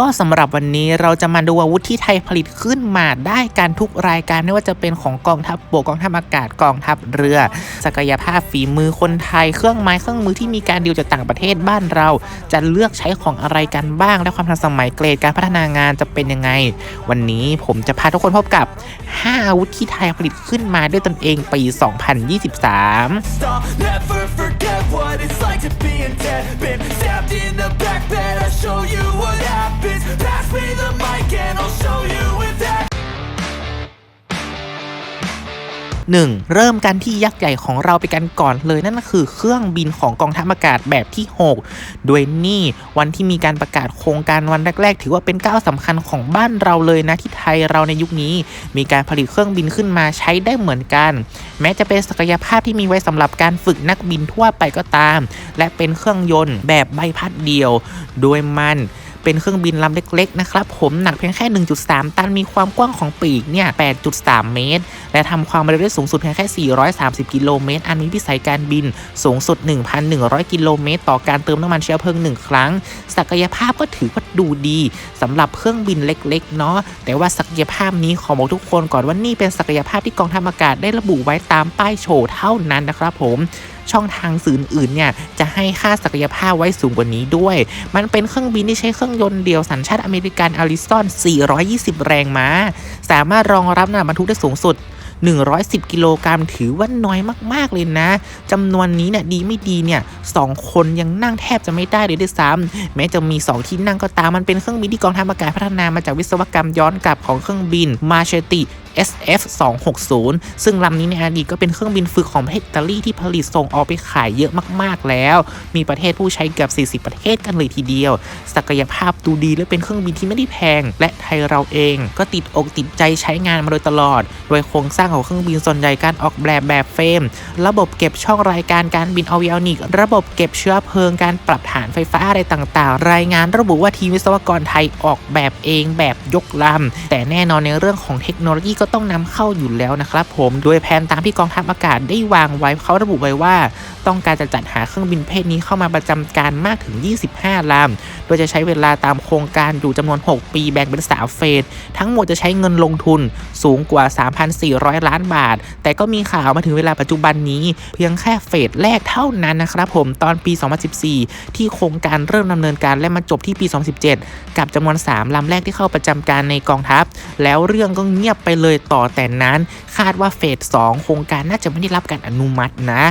ก็สำหรับวันนี้เราจะมาดูอาวุธที่ไทยผลิตขึ้นมาได้การทุกรายการไม่ว่าจะเป็นของกองทัพบกกองทัพอากาศกองทัพเรือ ศักยภาพฝีมือคนไทย เครื่องไม้เครื่องมือที่มีการดีลจากต่างประเทศบ้านเรา จะเลือกใช้ของอะไรกันบ้าง และความทันสมัยเกรดการพัฒนางานจะเป็นยังไง วันนี้ผมจะพาทุกคนพบกับ 5 อาวุธที่ไทยผลิตขึ้นมาด้วยตนเองปี 2023 what it's like to be in debt. Been stabbed in the back bed, I'll show you what happens. Pass me the mic and I'll show you with that. 1. เริ่มกันที่ยักษ์ใหญ่ของเราไปกันก่อนเลยนั่นก็คือเครื่องบินของกองทัพอากาศแบบที่ 6 โดยนี่วันที่มีการประกาศโครงการวันแรก ๆ ถือว่าเป็นก้าวสำคัญของบ้านเราเลยนะที่ไทยเราในยุคนี้ มีการผลิตเครื่องบินขึ้นมาใช้ได้เหมือนกัน แม้จะเป็นศักยภาพที่มีไว้สำหรับการฝึกนักบินทั่วไปก็ตาม และเป็นเครื่องยนต์แบบใบพัดเดียว โดยมัน เป็นเครื่องบินลำเล็กๆนะครับผมหนักเพียงแค่ 1.3 ตันมีความกว้างของปีกเนี่ย 8.3 เมตร และทำความเร็วได้สูงสุดเพียงแค่ 430 กิโลเมตร อันมีวิสัยการบินสูงสุด 1,100 กิโลเมตร ต่อการเติมน้ำมันเชื้อเพลิง 1 ครั้ง ศักยภาพก็ถือว่าดูดีสำหรับเครื่องบินเล็กๆเนาะแต่ว่าศักยภาพนี้ขอบอกทุกคนก่อนว่านี่เป็นศักยภาพที่กองทัพอากาศได้ระบุไว้ตามป้ายโชว์เท่านั้นนะครับผม ช่องทางสื่ออื่นเนี่ยจะให้ค่าศักยภาพไว้สูงกว่านี้ด้วย มันเป็นเครื่องบินที่ใช้เครื่องยนต์เดียวสัญชาติอเมริกันอาริซอน 420 แรงม้า สามารถรองรับน้ำหนักบรรทุกได้สูงสุด110 กิโลกรัมถือว่าน้อยมากๆเลยนะจำนวนนี้เนี่ยดีไม่ดีเนี่ยสองคนยังนั่งแทบจะไม่ได้เลยด้วยซ้ำแม้จะมี 2 ที่นั่งก็ตามมันเป็นเครื่องบินที่กองทัพอากาศพัฒนามาจากวิศวกรรมย้อนกลับของเครื่องบินมาเชติ SF 260 ซึ่งลำนี้ในอดีตก็เป็นเครื่องบินฝึกของประเทศอิตาลีที่ผลิตส่งออกไปขายเยอะมากๆแล้ว มีประเทศผู้ใช้เกือบ 40 ประเทศกันเลยทีเดียว ศักยภาพดูดีและเป็นเครื่องบินที่ไม่ได้แพง และไทยเราเองก็ติดอกติดใจใช้งานมาโดยตลอด โดยโครงสร้างของเครื่องบินส่วนใหญ่การออกแบบแบบเฟรม ระบบเก็บช่องรายการการบินอวิออนิก ระบบเก็บเชื้อเพลิงการปรับฐานไฟฟ้าอะไรต่างๆ รายงานระบุว่าทีมวิศวกรไทยออกแบบเองแบบยกลำแต่แน่นอนในเรื่องของเทคโนโลยีก็็ต้องนำเข้าอยู่แล้วนะครับผม โดยแผนตามที่กองทัพอากาศได้วางไว้เขาระบุไว้ว่า ต้องการจะจัดหาเครื่องบินเพศนี้เข้ามาประจำการมากถึง 25 ลำ โดยจะใช้เวลาตามโครงการอยู่จำนวน 6 ปีแบ่งเป็น3เฟส ทั้งหมดจะใช้เงินลงทุนสูงกว่า 3,400 ล้านบาท แต่ก็มีข่าวมาถึงเวลาปัจจุบันนี้ เพียงแค่เฟสแรกเท่านั้นนะครับผม ตอนปี 2014 ที่โครงการเริ่มดำเนินการและมาจบที่ปี 2017 กับจำนวน 3 ลำแรกที่เข้าประจำการในกองทัพ แล้วเรื่องก็เงียบไปเลยต่อแต่นั้น คาดว่าเฟส2โครงการน่าจะไม่ได้รับการอนุมัตินะ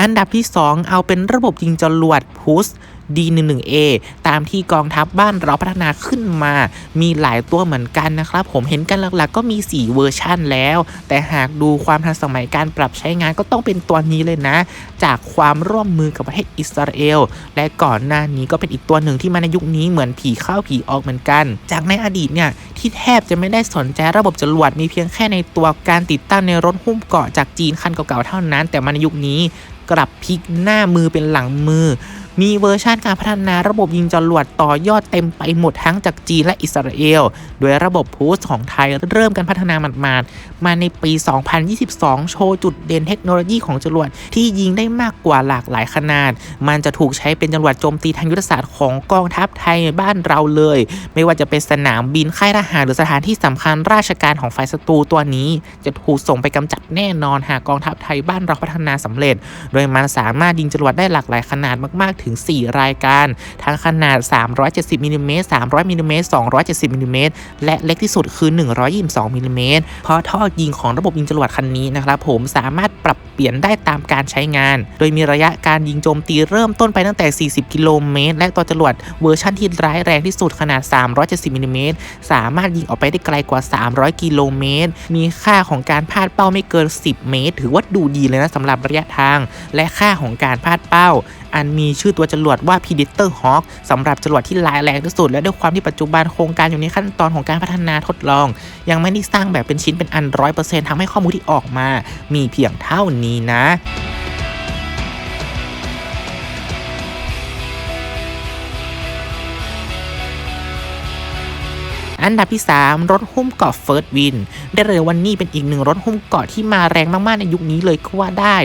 อันดับที่ 2 เอาเป็นระบบยิงจรวดพุส D11A ตามที่กองทัพบ้านเราพัฒนาขึ้นมา มีหลายตัวเหมือนกันนะครับ ผมเห็นกันหลักๆ ก็มี 4 เวอร์ชันแล้ว แต่หากดูความทันสมัยการปรับใช้งานก็ต้องเป็นตัวนี้เลยนะ จากความร่วมมือกับประเทศอิสราเอล และก่อนหน้านี้ก็เป็นอีกตัวหนึ่งที่มาในยุคนี้เหมือนผีเข้าผีออกเหมือนกัน จากในอดีตเนี่ยที่แทบจะไม่ได้สนใจระบบจรวดมีเพียงแค่ในตัวการติดตั้งในรถหุ้มเกาะจากจีนคันเก่าๆเท่านั้น แต่มาในยุคนี้กลับพลิกหน้ามือเป็นหลังมือ มีเวอร์ชันการพัฒนาระบบยิงจรวดต่อยอดเต็มไปหมดทั้งจากจีนและอิสราเอล โดยระบบพูสของไทยเริ่มการพัฒนาหมาดๆ มาในปี 2022 โชว์จุดเด่นเทคโนโลยีของจรวดที่ยิงได้มากกว่าหลากหลายขนาด มันจะถูกใช้เป็นจรวดโจมตีทางยุทธศาสตร์ของกองทัพไทยในบ้านเราเลย ไม่ว่าจะเป็นสนามบินค่ายทหารหรือสถานที่สำคัญราชการของฝ่ายศัตรูตัวนี้ จะถูกส่งไปกำจัดแน่นอนหากกองทัพไทยบ้านเราพัฒนาสำเร็จ โดยมันสามารถยิงจรวดได้หลากหลายขนาดมากๆถึง 4 รายการ ทั้งขนาด 370มิลลิเมตร300มิลลิเมตร270มิลลิเมตรและเล็กที่สุดคือ 122มิลลิเมตรเพราะท่อยิงของระบบยิงจรวดคันนี้นะครับผมสามารถปรับเปลี่ยนได้ตามการใช้งาน โดยมีระยะการยิงโจมตีเริ่มต้นไปตั้งแต่ 40 กิโลเมตร และตัวจรวดเวอร์ชันที่ร้ายแรงที่สุดขนาด 370มิลลิเมตรสามารถยิงออกไปได้ไกลกว่า 300 กิโลเมตร มีค่าของการพลาดเป้าไม่เกิน 10 เมตร ถือว่าดูดีเลยนะสำหรับระยะทาง และค่าของการพลาดเป้า อันมีชื่อตัวจรวดว่า Predator Hawk สำหรับจรวดที่ร้ายแรงที่สุด และด้วยความที่ปัจจุบันโครงการอยู่ในขั้นตอนของการพัฒนาทดลอง ยังไม่ได้สร้างแบบเป็นชิ้นเป็นอันร้อยเปอร์เซ็นต์ทำให้ข้อมูลที่ออกมา มีเพียงเท่านี้นะ อันดับที่ 3 รถหุ้มเกาะเฟิร์สวินได้เลยวันนี้เป็นอีกหนึ่งรถหุ้มเกาะที่มาแรงมากๆในยุคนี้เลยก็ว่าได้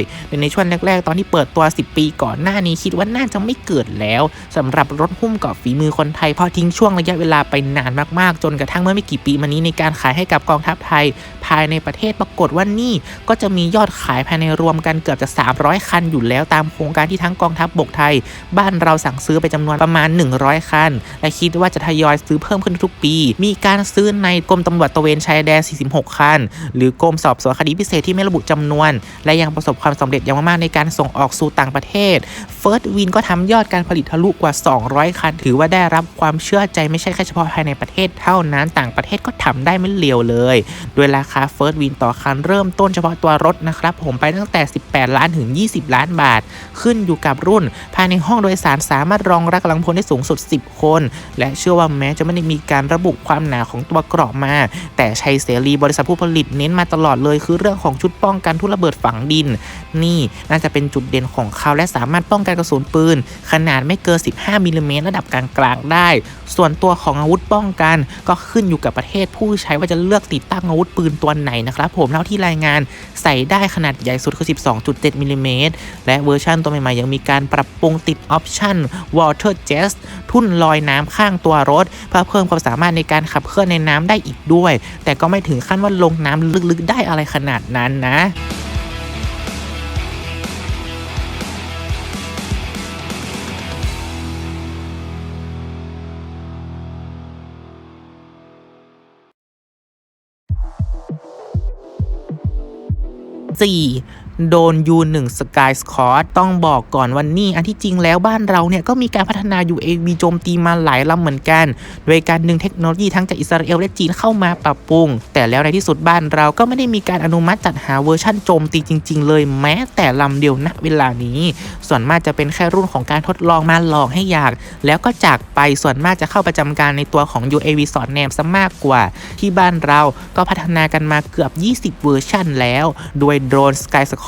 ในช่วงแรกๆ ตอนที่เปิดตัว 10 ปีก่อนหน้านี้คิดว่าน่าจะไม่เกิดแล้วสำหรับรถหุ้มเกาะฝีมือคนไทยพอทิ้งช่วงระยะเวลาไปนานมากๆ จนกระทั่งเมื่อไม่กี่ปีมานี้ในการขายให้กับกองทัพไทย ภายในประเทศปรากฏว่านี่ก็จะมียอดขายภายในรวมกันเกือบจะ 300 คันอยู่แล้วตามโครงการที่ทั้งกองทัพบกไทย บ้านเราสั่งซื้อไปจำนวนประมาณ 100 คัน และคิดว่าจะทยอยซื้อเพิ่มขึ้นทุกปี มีีการซื้อในกรมตำรวจตระเวนชายแดน 46 คัน หรือกรมสอบสวนคดีพิเศษที่ไม่ระบุจำนวน และยังประสบความสำเร็จอย่างมากในการส่งออกสู่ต่างประเทศ First Win ก็ทำยอดการผลิตทะลุกว่า 200 คัน ถือว่าได้รับความเชื่อใจไม่ใช่แค่เฉพาะภายในประเทศเท่านั้นต่างประเทศก็ทำได้ไม่เลวเลย โดยราคา First Win ต่อคันเริ่มต้นเฉพาะตัวรถนะครับผมไปตั้งแต่ 18 ล้านถึง 20 ล้านบาท ขึ้นอยู่กับรุ่น ภายในห้องโดยสารสามารถรองรับกำลังพลได้สูงสุด 10 คน และเชื่อว่าแม้จะไม่ได้มีการระบุความหนาของตัวเกราะมา แต่ชัยเสรีบริษัทผู้ผลิตเน้นมาตลอดเลย คือเรื่องของชุดป้องกันทุนระเบิดฝังดิน นี่น่าจะเป็นจุดเด่นของเขาและสามารถป้องกันกระสุนปืน ขนาดไม่เกิน 15 มิลลิเมตรระดับกลางๆได้ ส่วนตัวของอาวุธป้องกัน ก็ขึ้นอยู่กับประเทศผู้ใช้ว่าจะเลือกติดตั้งอาวุธปืนตัวไหนนะครับผมเท่าที่รายงานใส่ได้ขนาดใหญ่สุดคือ 12.7มิลลิเมตรและเวอร์ชันตัวใหม่ๆ ยังมีการปรับปรุงติดออปชั่น Water Jet ทุ่นลอยน้ำข้างตัวรถ เพื่อเพิ่มความสามารถในการขับเคลื่อนในน้ำได้อีกด้วย แต่ก็ไม่ถึงขั้นว่าลงน้ำลึกๆได้อะไรขนาดนั้นนะ 4. โดน U1 Sky Squad ต้องบอกก่อนวันนี้ อันที่จริงแล้วบ้านเราเนี่ยก็มีการพัฒนา UAV โจมตีมาหลายลำเหมือนกัน โดยการดึงเทคโนโลยีทั้งจากอิสราเอลและจีนเข้ามาปรับปรุง แต่แล้วในที่สุดบ้านเราก็ไม่ได้มีการอนุมัติจัดหาเวอร์ชั่นโจมตีจริง ๆ เลยแม้แต่ลำเดียวณเวลานี้ ส่วนมากจะเป็นแค่รุ่นของการทดลองมาลองให้อยาก แล้วก็จากไปส่วนมากจะเข้าประจำการในตัวของ UAV สอดแนมซะมากกว่า ที่บ้านเราก็พัฒนากันมาเกือบ 20 เวอร์ชันแล้ว โดยโดรน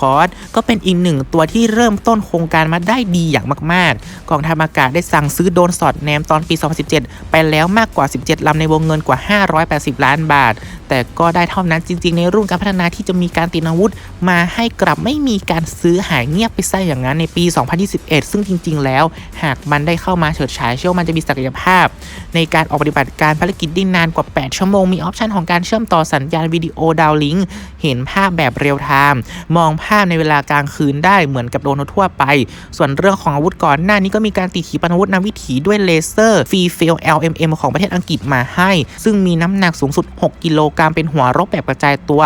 Sky Squad ก็เป็นอีกหนึ่งตัวที่เริ่มต้นโครงการมาได้ดีอย่างมาก ๆ กองทัพอากาศได้สั่งซื้อโดนสอดแนมตอนปี 2017 ไปแล้วมากกว่า 17 ลำในวงเงินกว่า 580 ล้านบาท แต่ก็ได้เท่านั้นจริง ๆ ในรุ่นการพัฒนาที่จะมีการติดอาวุธ มาให้กลับไม่มีการซื้อหายเงียบไปซะอย่างนั้นในปี 2021 ซึ่งจริง ๆ แล้ว หากมันได้เข้ามาเฉิดฉายเชื่อว่ามันจะมีศักยภาพ ในการออกปฏิบัติการภารกิจได้นานกว่า 8 ชั่วโมงมีออปชันของการเชื่อมต่อสัญญาณวิดีโอดาวลิงเห็นภาพแบบเรียลไทม์มองภาพในเวลากลางคืนได้เหมือนกับโดรนทั่วไป ส่วนเรื่องของอาวุธก่อนหน้านี้ก็มีการติดขีปนาวุธนำวิถีด้วยเลเซอร์ฟรีเฟล LMM ของประเทศอังกฤษมาให้ ซึ่งมีน้ำหนักสูงสุด 6 กิโลกรัมเป็นหัวรบแบบกระจายตัว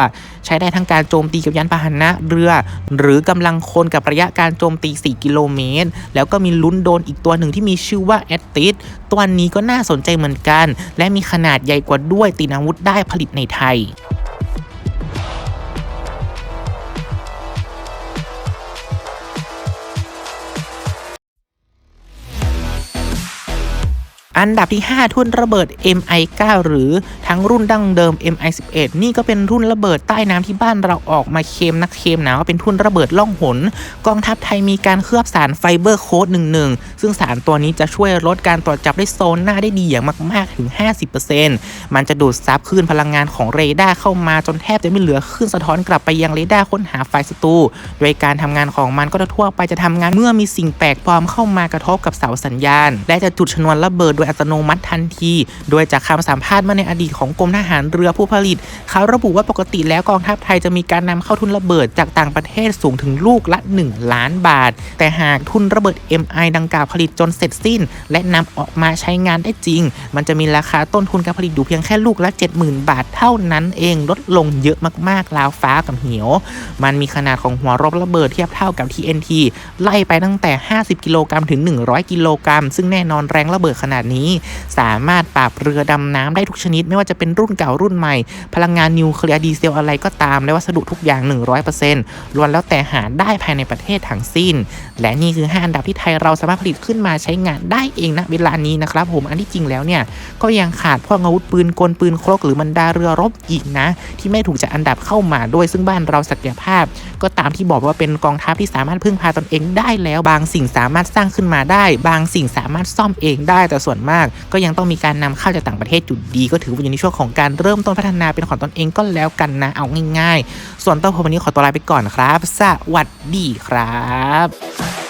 ใช้ได้ทั้งการโจมตีกับยานพาหนะเรือ หรือกำลังคนกับระยะการโจมตี 4 กิโลเมตร แล้วก็มีลุ้นโดนอีกตัวหนึ่งที่มีชื่อว่าแอตติสตัวนี้ก็น่าสนใจเหมือนกัน และมีขนาดใหญ่กว่าด้วยติดอาวุธได้ผลิตในไทย อันดับที่ 5 ทุ่นระเบิด MI9 หรือทั้งรุ่นดั้งเดิม MI11 นี่ก็เป็นรุ่นระเบิดใต้น้ำที่บ้านเราออกมาเคลมนักเคลมหนะว่าเป็นทุ่นระเบิดล่องหน กองทัพไทยมีการเคลือบสารไฟเบอร์โค้ด11 ซึ่งสารตัวนี้จะช่วยลดการตรวจจับด้วยโซนหน้าได้ดีอย่างมาก ๆ ถึง 50%มันจะดูดซับคลื่นพลังงานของเรดาร์เข้ามาจนแทบจะไม่เหลือคลื่นสะท้อนกลับไปยังเรดาร์ค้นหาไฟศัตรูโดยการทำงานของมันก็จะทั่วไปจะทำงานเมื่อมีสิ่งแปลกปลอมเข้ามากระทบกับเสาสัญญาณ และจะจุดชนวนระเบิดโดยอัตโนมัติทันที โดยจากคำสัมภาษณ์เมื่อในอดีตของกรมทหารเรือผู้ผลิต เขาระบุว่าปกติแล้วกองทัพไทยจะมีการนำเข้าทุนระเบิดจากต่างประเทศสูงถึงลูกละ 1 ล้านบาท แต่หากทุนระเบิด MI ดังกล่าวผลิตจนเสร็จสิ้น และนำออกมาใช้งานได้จริง มันจะมีราคาต้นทุนการผลิตอยู่เพียงแค่ลูกละ 70,000 บาทเท่านั้นเองลดลงเยอะมากๆราวฟ้ากับเหว มันมีขนาดของหัวรบระเบิดเทียบเท่ากับ TNT ไล่ไปตั้งแต่ 50 กิโลกรัมถึง 100 กิโลกรัมซึ่งแน่นอนแรงระเบิดขนาดนี้สามารถปราบเรือดำน้ำได้ทุกชนิด ไม่ว่าจะเป็นรุ่นเก่ารุ่นใหม่ พลังงานนิวเคลียร์ดีเซลอะไรก็ตาม และวัสดุทุกอย่าง 100%ล้วนแล้วแต่หาได้ภายในประเทศทั้งสิ้น และนี่คือ 5 อันดับที่ไทยเราสามารถผลิตขึ้นมาใช้งานได้เองณเวลานี้นะครับผมอันที่จริงแล้วเนี่ยก็ยังขาดพวกอาวุธปืนกลปืนครกหรือบรรดาเรือรบอีกนะ ที่ไม่ถูกจัดอันดับเข้ามาด้วยซึ่งบ้านเราศักยภาพ ก็ตามที่บอกว่าเป็นกองทัพที่สามารถพึ่งพาตนเองได้แล้วบางสิ่งสามารถสร้างขึ้นมาได้ บางสิ่งสามารถซ่อมเองได้แต่ส่วนวนมาก ก็ยังต้องมีการนำเข้าจากต่างประเทศจุดดี ก็ถือว่าอยู่ในช่วงของการเริ่มต้นพัฒนาเป็นของตนเองก็แล้วกันนะเอาง่าย ๆ ส่วนตัวผมวันนี้ขอตัวลาไปก่อนครับ สวัสดีครับ